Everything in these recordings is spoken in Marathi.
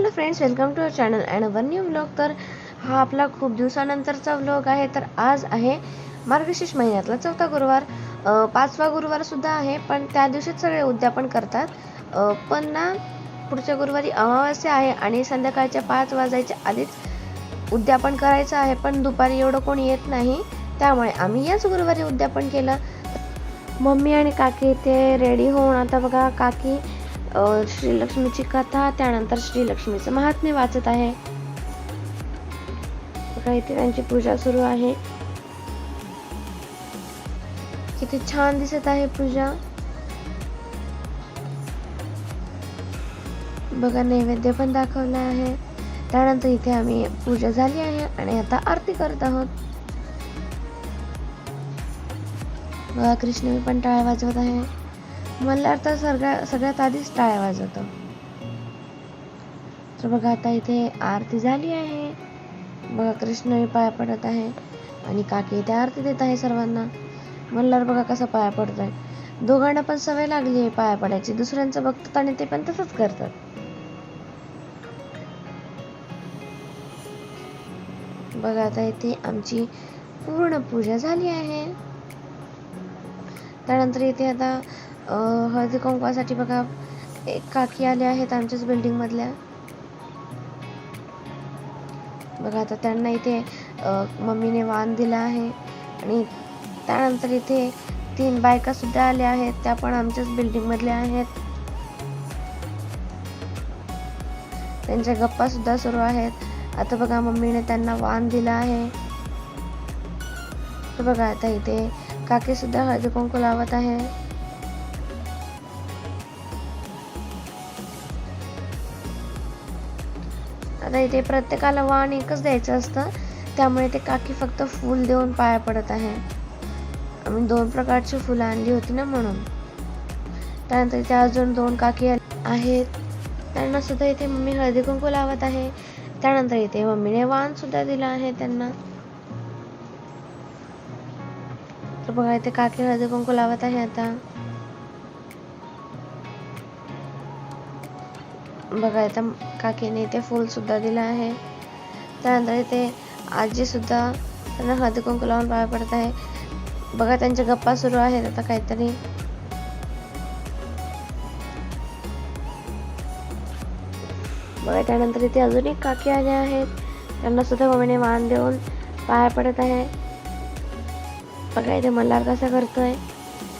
Hello friends welcome to our channel and one new blog तर हा आपला खूप दिवसानंतरचा व्लॉग आहे. तर आज आहे मार्गशीर्ष महिन्यातला चौथा गुरुवार. पाचवा गुरुवार सुद्धा आहे पण त्या दिवशीच सगळे उद्यापन करतात. पण ना पुढच्या गुरुवारी अमावास्या आहे आणि संध्याकाळच्या पाच वाजायच्या आधीच उद्यापन करायचं आहे पण दुपारी एवढं कोणी येत नाही. त्यामुळे आम्ही याच गुरुवारी उद्यापन केलं. मम्मी आणि काकी ते रेडी होऊन आता बघा काकी श्रीलक्ष्मीची कथा त्यानंतर श्रीलक्ष्मीचं महात्म्य वाचत आहे. बघा इथे त्यांची पूजा सुरू आहे. किती छान दिसत आहे पूजा. बघा नैवेद्य पण दाखवला आहे. त्यानंतर इथे आम्ही पूजा झाली आहे आणि आता आरती करत आहोत. बघा कृष्ण पण टाळ्या वाजवत आहे. मल्हार तर सगळ्या सगळ्यात आधीच टाळ्या वाजवतो. तर बघा आता इथे आरती झाली आहे. बघा कृष्ण पाया पडत आहे आणि काकी इथे आरती देत आहे सर्वांना. मल्हार बघा कसा पाया पडतोय. दोघांना पण सवय लागली आहे पाया पडायची. दुसऱ्यांचं बघतात आणि ते पण तसंच करतात. बघा आता इथे आमची पूर्ण पूजा झाली आहे. त्यानंतर इथे आता हळदी कुंकवासाठी बघा एक काकी आल्या आहेत आमच्याच बिल्डिंगमधल्या बघा आता त्यांना इथे मम्मीने वाण दिला आहे. आणि त्यानंतर इथे तीन बायका सुद्धा आल्या आहेत त्या पण आमच्याच बिल्डिंगमधल्या आहेत. त्यांच्या गप्पा सुद्धा सुरू आहेत. आता बघा मम्मीने त्यांना वाण दिला आहे. तर बघा आता इथे काकीसुद्धा हळदी कुंकू लावत आहे. आता इथे प्रत्येकाला वाण एकच द्यायचं असतं. त्यामुळे ते काकी फक्त फूल देऊन पाया पडत आहे. आम्ही दोन प्रकारची फुलं आणली होती ना म्हणून. त्यानंतर इथे अजून दोन काकी आहेत. त्यांना सुद्धा इथे मम्मी हळदी कुंकू लावत आहे. त्यानंतर इथे मम्मीने वाण सुद्धा दिला आहे त्यांना. तर बघा इथे काकी हळदी कुंकू लावत आहे आता. बघा काकीने इथे फूल सुद्धा दिलं आहे. त्यानंतर इथे आजी सुद्धा त्यांना हळदी कुंकू लावून पाया पडत आहे. बघा त्यांच्या गप्पा सुरू आहेत आता काहीतरी. बघा त्यानंतर इथे अजून एक काकी आल्या आहेत. त्यांना सुद्धा मम्मीने मान देऊन पाया पडत आहे. बघा इथे मल्हार कसा करतोय.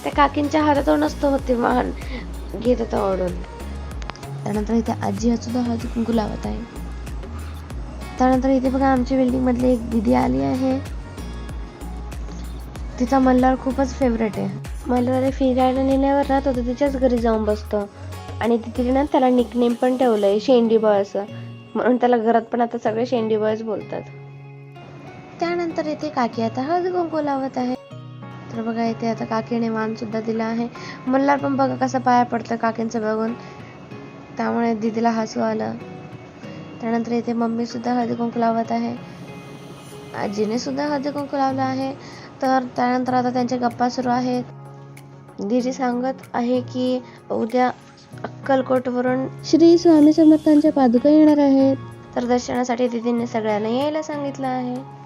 त्या काकींच्या हातातून नसतो होते वाहन घेत होता ओढून त्यानंतर इथे आजी सुद्धा हळदी कुंकू लावत आहे. त्यानंतर इथे बघा आमच्या बिल्डिंग मधले एक दिदी आली आहे. तिचा मल्हार खूपच फेवरेट आहे. मल्हार फिरायला नेल्यावर ना तो तिच्याच घरी जाऊन बसतो. आणि तिथे ना त्याला निकनेम पण ठेवलंय शेंडी बॉय असं म्हणून त्याला घरात पण आता सगळे शेंडी बॉयच बोलतात. त्यानंतर इथे काकी आता हळदी कुंकू लावत आहे. तर बघा इथे आता काकीने मान सुद्धा दिला आहे. मल्हार पण बघा कसा पाया पडतं काकींचं बघून. त्यामुळे दीदीला हसू आलं. त्यानंतर इथे मम्मी सुद्धा हळदी कुंकू लावत आहे. आजीने सुद्धा हळदी कुंकू लावलं आहे. तर त्यानंतर आता त्यांच्या गप्पा सुरू आहेत. दीदी सांगत आहे की उद्या अक्कलकोटवरून श्री स्वामी समर्थांच्या पादुका येणार आहेत. तर दर्शनासाठी दीदीने सगळ्यांना यायला सांगितलं आहे.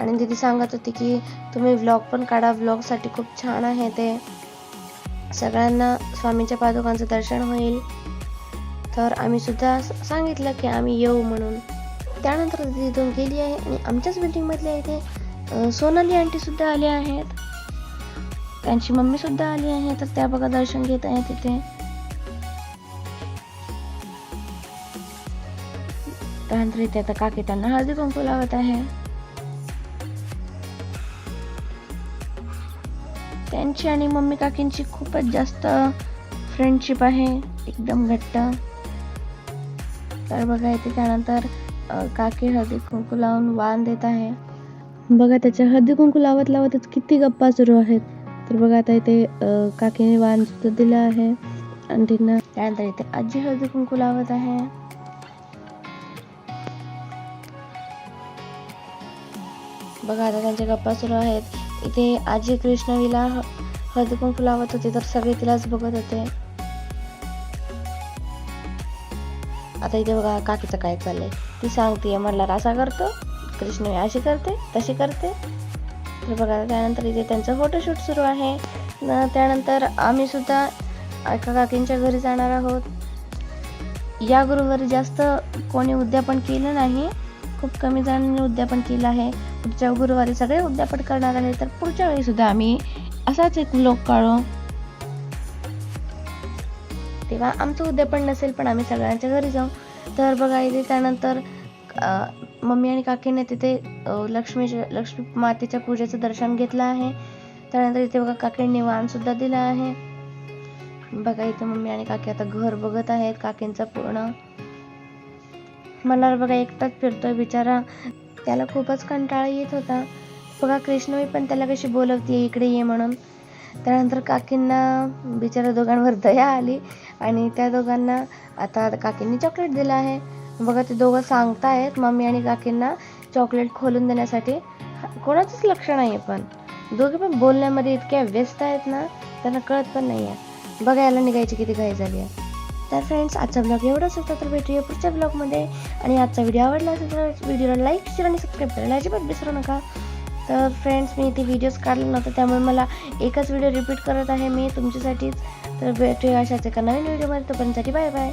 आणि दीदी सांगत होती की तुम्ही व्लॉग पण काढा. व्लॉगसाठी खूप छान आहे ते. सगळ्यांना स्वामींच्या पादुकांचं दर्शन होईल. तर आम्ही सुद्धा सांगितलं की आम्ही येऊ म्हणून. त्यानंतर दीदी गेली आहे आणि आमच्याच बिल्डिंगमधल्या इथे सोनाली आंटी सुद्धा आहेत. त्यांची मम्मी सुद्धा आली आहे. तर त्या बघा दर्शन घेत आहेत तिथे त्यानंतर इथे आता काकी त्यांना हळदी कुंकू लावत आहे. त्यांची आणि मम्मी काकींची खूपच जास्त फ्रेंडशिप आहे. एकदम घट्ट. तर बघा इथे त्यानंतर काकी हळदी कुंकू लावून वाण देत आहे. बघा त्याच्या हळदी कुंकू लावत लावतच किती गप्पा सुरू आहेत. तर बघा आता इथे काकीने वाण सुद्धा दिलं आहे. आणि तिनं त्यानंतर इथे आजी हळदी कुंकू लावत आहे. बघा आता त्यांच्या गप्पा सुरू आहेत. इथे आजी कृष्णवीला ह- हळदी कुंकू लावत होते तर सगळे तिलाच बघत होते. आता इथे बघा काकीचं काय चाललंय? ती सांगते मला असा करतो कृष्णवी अशी करते तशी करते. तर बघा त्यानंतर इथे त्यांचं फोटोशूट सुरू आहे. त्यानंतर आम्ही सुद्धा एका काकींच्या घरी जाणार आहोत. या गुरुवारी जास्त कोणी उद्यापन केलं नाही. खूप कमी जणांनी उद्यापन केलं आहे. पुढच्या गुरुवारी सगळे उद्यापन करणार आहे. तर पुढच्या वेळी सुद्धा आम्ही असाच एक लोक काढू. तेव्हा आमचं उद्यापन नसेल पण आम्ही सगळ्यांच्या घरी जाऊ. तर बघा इथे त्यानंतर मम्मी आणि काकीने तिथे लक्ष्मी लक्ष्मी मातेच्या पूजेचं दर्शन घेतलं आहे. त्यानंतर इथे बघा काकींनी वाण सुद्धा दिलं आहे. बघा इथे मम्मी आणि काकी आता घर बघत आहेत काकींचं पूर्ण. मला बघा एकटाच फिरतोय बिचारा. त्याला खूपच कंटाळा येत होता. बघा कृष्णवी पण त्याला कशी बोलवते इकडे ये म्हणून. त्यानंतर काकींना बिचारा दोघांवर दया आली आणि त्या दोघांना आता काकींनी चॉकलेट दिलं आहे. बघा ते दोघं सांगतायत मम्मी आणि काकींना चॉकलेट खोलून देण्यासाठी. कोणाचंच लक्ष नाही आहे पण. दोघे पण बोलण्यामध्ये इतक्या व्यस्त आहेत ना त्यांना कळत पण नाही आहे बघा याला निघायची किती घाई झाली आहे. तर फ्रेंड्स आजचा ब्लॉग एवढाच होता तर भेटूया पुढच्या ब्लॉगमध्ये आणि आजचा व्हिडिओ आवडला असेल तर व्हिडिओला लाईक शेअर आणि सबस्क्राईब करायला अजिबात विसरू नका. तर फ्रेंड्स मी इथे व्हिडिओज काढले नव्हते त्यामुळे मला एकच व्हिडिओ रिपीट करत आहे मी तुमच्यासाठीच. तर भेटूया अशाच एका नवीन व्हिडिओमध्ये तोपर्यंतसाठी बाय बाय